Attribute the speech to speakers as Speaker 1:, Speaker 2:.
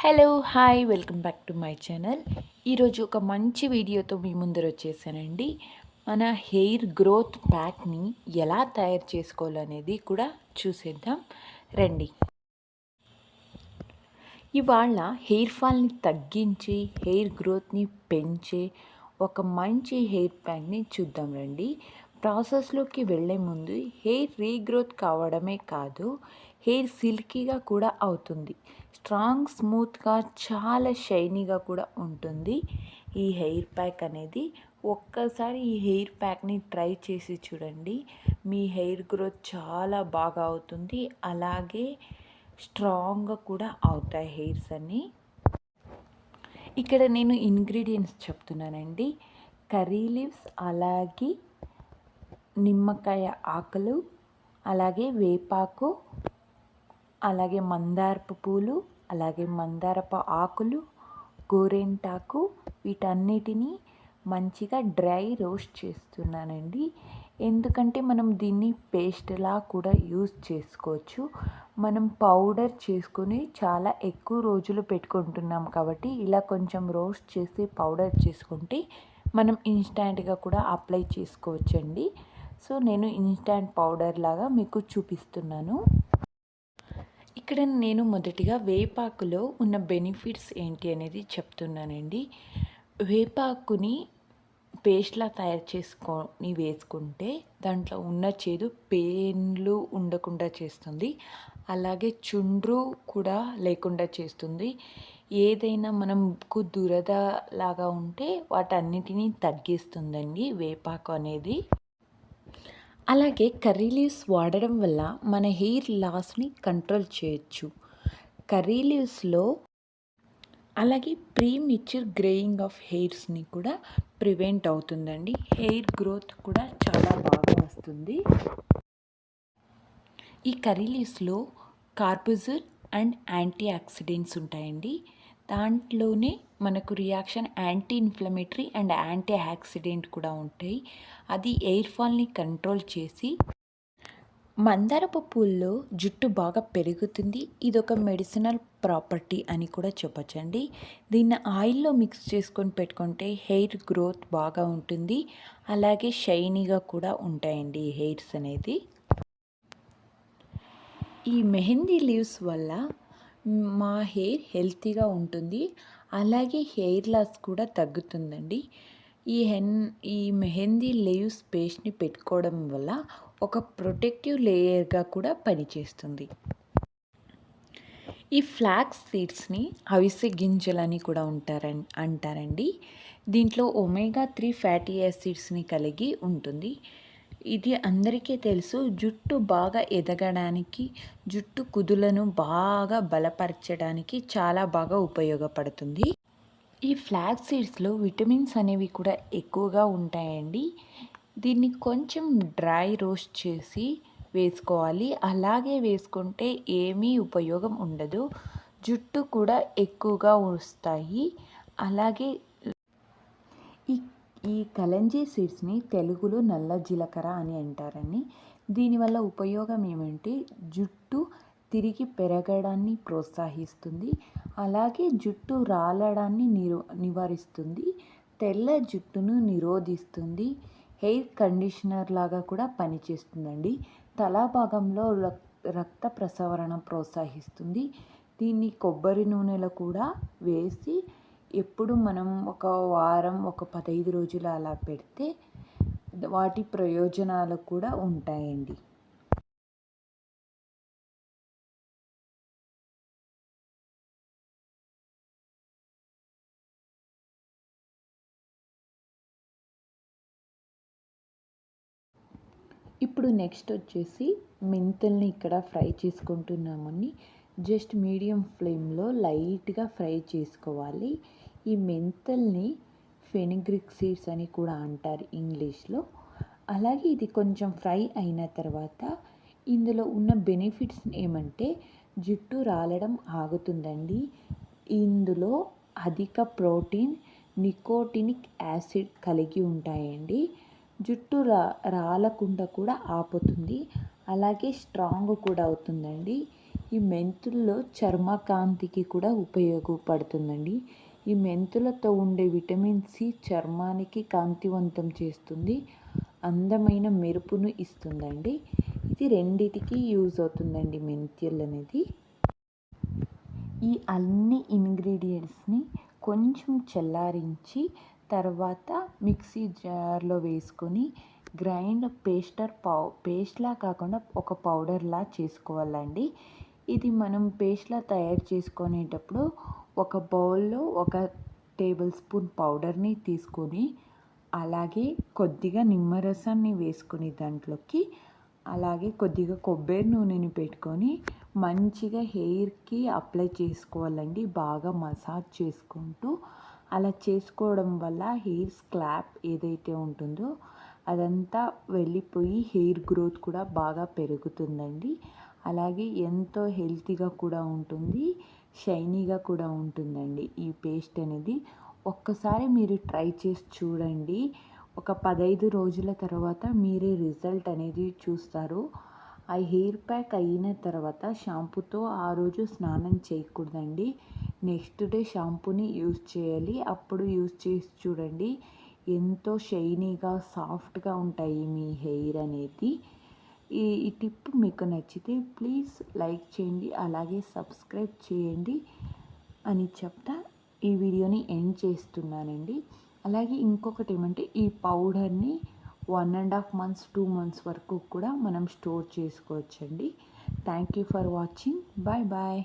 Speaker 1: Hello hi welcome back to my channel ఈరోజు ఒక మంచి వీడియోతో మీ ముందర వచ్చేసానండి. మన హెయిర్ గ్రోత్ ప్యాక్ని ఎలా తయారు చేసుకోవాలనేది కూడా చూసేద్దాం. రండి. ఇవాళ హెయిర్ ఫాల్ని తగ్గించి హెయిర్ గ్రోత్ని పెంచే ఒక మంచి హెయిర్ ప్యాక్ని చూద్దాం రండి. ప్రాసెస్లోకి వెళ్ళే ముందు హెయిర్ రీగ్రోత్ కావడమే కాదు హెయిర్ సిల్కీగా కూడా అవుతుంది. స్ట్రాంగ్ స్మూత్గా చాలా షైనీగా కూడా ఉంటుంది. ఈ హెయిర్ ప్యాక్ అనేది ఒక్కసారి ఈ హెయిర్ ప్యాక్ని ట్రై చేసి చూడండి. మీ హెయిర్ గ్రోత్ చాలా బాగా అవుతుంది. అలాగే స్ట్రాంగ్గా కూడా అవుతాయి హెయిర్స్ అన్నీ. ఇక్కడ నేను ఇంగ్రీడియంట్స్ చెప్తున్నానండి. కర్రీ లీవ్స్ అలాగే నిమ్మకాయ ఆకులు అలాగే వేపాకు అలాగే మందారపు పూలు అలాగే మందారపు ఆకులు గోరెంటాకు వీటన్నిటినీ మంచిగా డ్రై రోస్ట్ చేస్తున్నానండి. ఎందుకంటే మనం దీన్ని పేస్ట్లా కూడా యూజ్ చేసుకోవచ్చు. మనం పౌడర్ చేసుకొని చాలా ఎక్కువ రోజులు పెట్టుకుంటున్నాం కాబట్టి ఇలా కొంచెం రోస్ట్ చేసి పౌడర్ చేసుకుంటే మనం ఇన్స్టాంట్గా కూడా అప్లై చేసుకోవచ్చండి. సో నేను ఇన్స్టాంట్ పౌడర్ లాగా మీకు చూపిస్తున్నాను. ఇక్కడ నేను మొదటిగా వేపాకులో ఉన్న బెనిఫిట్స్ ఏంటి అనేది చెప్తున్నానండి. వేపాకుని పేస్ట్లా తయారు చేసుకొని వేసుకుంటే దాంట్లో ఉన్న చేదు పెయిన్లు ఉండకుండా చేస్తుంది. అలాగే చుండ్రు కూడా లేకుండా చేస్తుంది. ఏదైనా మనకు దురద లాగా ఉంటే వాటన్నిటినీ తగ్గిస్తుందండి వేపాకు అనేది. అలాగే కర్రీ లీవ్స్ వాడడం వల్ల మన హెయిర్ లాస్ని కంట్రోల్ చేయొచ్చు. కర్రీ లీవ్స్లో అలాగే ప్రీ మిచ్యూర్ గ్రేయింగ్ ఆఫ్ హెయిర్స్ని కూడా ప్రివెంట్ అవుతుందండి. హెయిర్ గ్రోత్ కూడా చాలా బాగా వస్తుంది. ఈ కర్రీ లీవ్స్లో కార్బోజర్ అండ్ యాంటీ ఆక్సిడెంట్స్ ఉంటాయండి. దాంట్లోనే మనకు reaction anti inflammatory and antioxidant కూడా ఉంటాయి. అది ఎయిర్ ఫాల్ని కంట్రోల్ చేసి మందారపు పూల్లో జుట్టు బాగా పెరుగుతుంది. ఇది ఒక మెడిసినల్ ప్రాపర్టీ అని కూడా చెప్పచ్చండి. దీన్ని ఆయిల్లో మిక్స్ చేసుకొని పెట్టుకుంటే హెయిర్ గ్రోత్ బాగా ఉంటుంది. అలాగే షైనీగా కూడా ఉంటాయండి హెయిర్స్ అనేది. ఈ మెహందీ లీవ్స్ వల్ల మా హెయిర్ హెల్తీగా ఉంటుంది. అలాగే హెయిర్ లాస్ కూడా తగ్గుతుందండి. ఈ హెన్ ఈ మెహందీ లేవ్స్ పేస్ట్ని పెట్టుకోవడం వల్ల ఒక ప్రొటెక్టివ్ లేయర్గా కూడా పనిచేస్తుంది. ఈ ఫ్లాక్స్ సీడ్స్ని అవిసె గింజలని కూడా ఉంటారని అంటారండి. దీంట్లో ఒమేగా త్రీ ఫ్యాటీ యాసిడ్స్ని కలిగి ఉంటుంది. ఇది అందరికీ తెలుసు. జుట్టు బాగా ఎదగడానికి జుట్టు కుదులను బాగా బలపరచడానికి చాలా బాగా ఉపయోగపడుతుంది. ఈ ఫ్లాగ్ సీడ్స్లో విటమిన్స్ అనేవి కూడా ఎక్కువగా ఉంటాయండి. దీన్ని కొంచెం డ్రై రోస్ట్ చేసి వేసుకోవాలి. అలాగే వేసుకుంటే ఏమీ ఉపయోగం ఉండదు. జుట్టు కూడా ఎక్కువగా వస్తాయి. అలాగే ఈ కలంజీ సీడ్స్ని తెలుగులో నల్ల జీలకర్ర అని అంటారండి. దీనివల్ల ఉపయోగం ఏమంటే జుట్టు తిరిగి పెరగడాన్ని ప్రోత్సహిస్తుంది. అలాగే జుట్టు రాలడాన్ని నిరో నివారిస్తుంది. తెల్ల జుట్టును నిరోధిస్తుంది. హెయిర్ కండిషనర్ లాగా కూడా పనిచేస్తుందండి. తలా భాగంలో రక్త ప్రసవరణ ప్రోత్సహిస్తుంది. దీన్ని కొబ్బరి నూనెలో కూడా వేసి ఎప్పుడు మనం ఒక వారం ఒక పదహైదు రోజులు అలా పెడితే వాటి ప్రయోజనాలు కూడా ఉంటాయండి. ఇప్పుడు నెక్స్ట్ వచ్చేసి మెంతుల్ని ఇక్కడ ఫ్రై చేసుకుంటున్నామని జస్ట్ మీడియం ఫ్లేమ్లో లైట్గా ఫ్రై చేసుకోవాలి. ఈ మెంతల్ని ఫెనిగ్రిక్ సీడ్స్ అని కూడా అంటారు ఇంగ్లీష్లో. అలాగే ఇది కొంచెం ఫ్రై అయిన తర్వాత ఇందులో ఉన్న బెనిఫిట్స్ ఏమంటే జుట్టు రాలడం ఆగుతుందండి. ఇందులో అధిక ప్రోటీన్ నికోటినిక్ యాసిడ్ కలిగి ఉంటాయండి. జుట్టు రా రాలకుండా కూడా ఆపుతుంది. అలాగే స్ట్రాంగ్ కూడా అవుతుందండి. ఈ మెంతుల్లో చర్మకాంతికి కూడా ఉపయోగపడుతుందండి. ఈ మెంతులతో ఉండే విటమిన్ సి చర్మానికి కాంతివంతం చేస్తుంది అందమైన మెరుపును ఇస్తుందండి. ఇది రెండిటికి యూజ్ అవుతుందండి మెంతులు అనేది. ఈ అన్ని ఇంగ్రీడియంట్స్ని కొంచెం చల్లారించి తర్వాత మిక్సీ జార్లో వేసుకొని గ్రైండ్ పేస్టర్ పౌ పేస్ట్లా కాకుండా ఒక పౌడర్లా చేసుకోవాలండి. ఇది మనం పేస్ట్లా తయారు చేసుకునేటప్పుడు ఒక బౌల్లో ఒక టేబుల్ స్పూన్ పౌడర్ని తీసుకొని అలాగే కొద్దిగా నిమ్మరసాన్ని వేసుకుని దాంట్లోకి అలాగే కొద్దిగా కొబ్బరి నూనెని పెట్టుకొని మంచిగా హెయిర్కి అప్లై చేసుకోవాలండి. బాగా మసాజ్ చేసుకుంటూ అలా చేసుకోవడం వల్ల హెయిర్ స్క్లాప్ ఏదైతే ఉంటుందో అదంతా వెళ్ళిపోయి హెయిర్ గ్రోత్ కూడా బాగా పెరుగుతుందండి. అలాగే ఎంతో హెల్తీగా కూడా ఉంటుంది షైనీగా కూడా ఉంటుందండి. ఈ పేస్ట్ అనేది ఒక్కసారి మీరు ట్రై చేసి చూడండి. ఒక పదహైదు రోజుల తర్వాత మీరే రిజల్ట్ అనేది చూస్తారు. ఆ హెయిర్ ప్యాక్ అయిన తర్వాత షాంపూతో ఆ రోజు స్నానం చేయకూడదండి. నెక్స్ట్ డే షాంపూని యూజ్ చేయాలి. అప్పుడు యూజ్ చేసి చూడండి. ఎంతో షైనీగా సాఫ్ట్గా ఉంటాయి మీ హెయిర్ అనేది. ఈ ఈ టిప్ మీకు నచ్చితే ప్లీజ్ లైక్ చేయండి అలాగే సబ్స్క్రైబ్ చేయండి అని చెప్తా ఈ వీడియోని ఎండ్ చేస్తున్నానండి. అలాగే ఇంకొకటి ఏమంటే ఈ పౌడర్ని one and half months two months వరకు కూడా మనం స్టోర్ చేసుకోవచ్చండి. Thank you for watching. Bye bye.